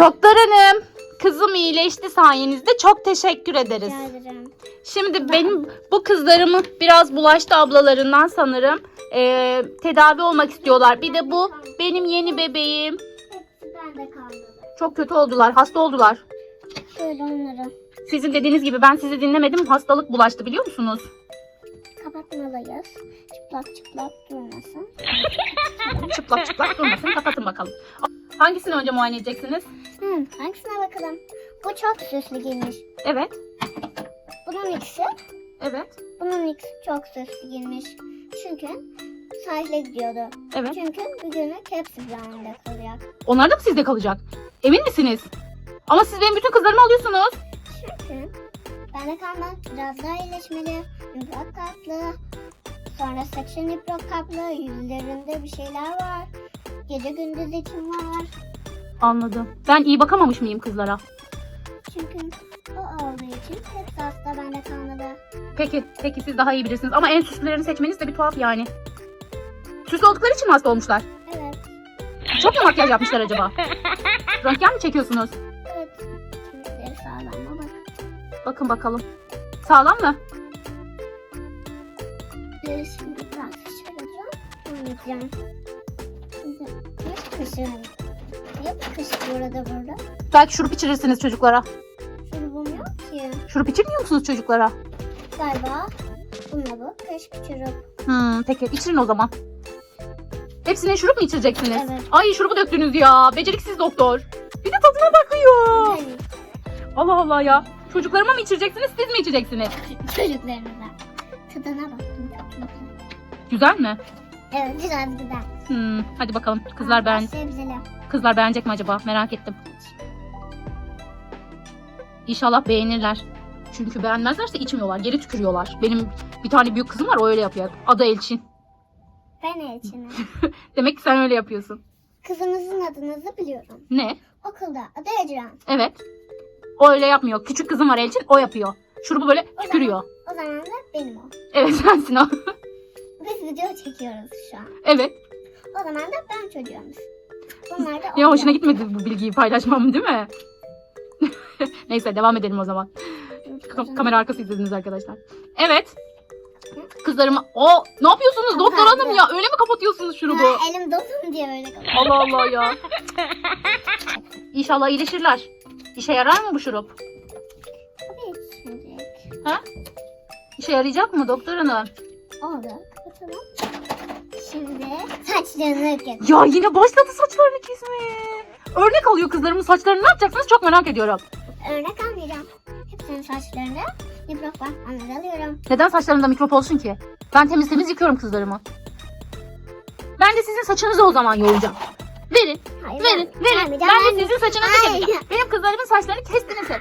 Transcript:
Doktor hanım, kızım iyileşti sayenizde. Çok teşekkür ederiz. Rica ederim. Şimdi benim bu kızlarımı biraz bulaştı ablalarından sanırım. Ee, tedavi olmak istiyorlar. Bir de bu benim yeni bebeğim. Hepsi bende kaldı. Çok kötü oldular, hasta oldular. Böyle onları Sizin dediğiniz gibi ben sizi dinlemedim. Hastalık bulaştı biliyor musunuz? kapatmalıyız. Çıplak çıplak durmasın. Çıplak çıplak durmasın. Kapatın bakalım. Hangisini önce muayene edeceksiniz? Hmm, hangisine bakalım? Bu çok süslü giymiş. Evet. Bunun ikisi, Evet. bunun ikisi çok süslü giymiş. Çünkü sahile gidiyordu. Evet. Çünkü bir günlük hepsi anda kalacak. Onlar da mı sizde kalacak? Emin misiniz? Ama siz benim bütün kızlarımı alıyorsunuz. Çünkü bende kalmak biraz daha iyileşmeli. Mikrop kaplı. Sonra saçı mikrop kaplı. Yüzlerinde bir şeyler var. Gece gündüz için var. Anladım. Ben iyi bakamamış mıyım kızlara? Çünkü o olduğu için hepsi hasta bende kalmadı. Peki, peki siz daha iyi bilirsiniz. Ama en süslülerini seçmeniz de bir tuhaf yani. Süslü oldukları için mi hasta olmuşlar? Evet. Çok mu makyaj yapmışlar acaba? Röntgen mi çekiyorsunuz? Evet. Kemikleri sağlam ama Bakın bakalım. Sağlam mı? Ee, şimdi biraz şöyle duralım. Oynayacağım. Şimdi ne bu kış burada burada? Belki şurup içirirsiniz çocuklara. Şurubum yok ki. Şurup içirmiyor musunuz çocuklara? Galiba bununla bu kış şurup. Hmm, peki içirin o zaman. Hepsine şurup mu içireceksiniz? Evet. Ay şurubu döktünüz ya. Beceriksiz doktor. Bir de tadına bakıyor. Allah Allah ya. Çocuklarıma mı içireceksiniz siz mi içeceksiniz? çocuklarımıza. Tadına baktım. Güzel mi? Evet biraz güzel. Hmm, hadi bakalım. Kızlar beğen Sebzeli. kızlar beğenecek mi acaba? Merak ettim. İnşallah beğenirler. Çünkü beğenmezlerse içmiyorlar. Geri tükürüyorlar. Benim bir tane büyük kızım var o öyle yapıyor. Adı Elçin. Ben Elçin'im. Demek ki sen öyle yapıyorsun. Kızımızın adınızı biliyorum. Ne? Okulda adı Ecren. Evet. O öyle yapmıyor. Küçük kızım var Elçin. O yapıyor. Şurubu böyle tükürüyor. O zaman da benim o. Evet sensin o. Biz video çekiyoruz şu an. evet. O zaman da ben çocuğumuz. Bunlar da Ya hoşuna gitmedi bu bilgiyi paylaşmam değil mi? Neyse devam edelim o zaman. Ka- kamera arkası izlediniz arkadaşlar. Evet. Kızlarıma... O ne yapıyorsunuz doktor hanım ya? Öyle mi kapatıyorsunuz şurubu? Ha, elim dosun diye öyle kalıyor. Allah Allah ya. İnşallah iyileşirler. İşe yarar mı bu şurup? Tabii. Ha? İşe yarayacak mı doktor hanım? Oldu. Kapatalım. Şimdi saçlarını kes. Ya yine başladı saçlarını kesmeye. Örnek alıyor kızlarımın saçlarını ne yapacaksınız çok merak ediyorum. Örnek almayacağım. Hepsinin saçlarında mikrop var. Onları alıyorum. Neden saçlarında mikrop olsun ki? Ben temiz temiz yıkıyorum kızlarımı. Ben de sizin saçınızı o zaman yolacağım. Verin, Hayır, verin, verin. Ben de sizin saçınızı keseceğim. Benim kızlarımın saçlarını kestiniz hep.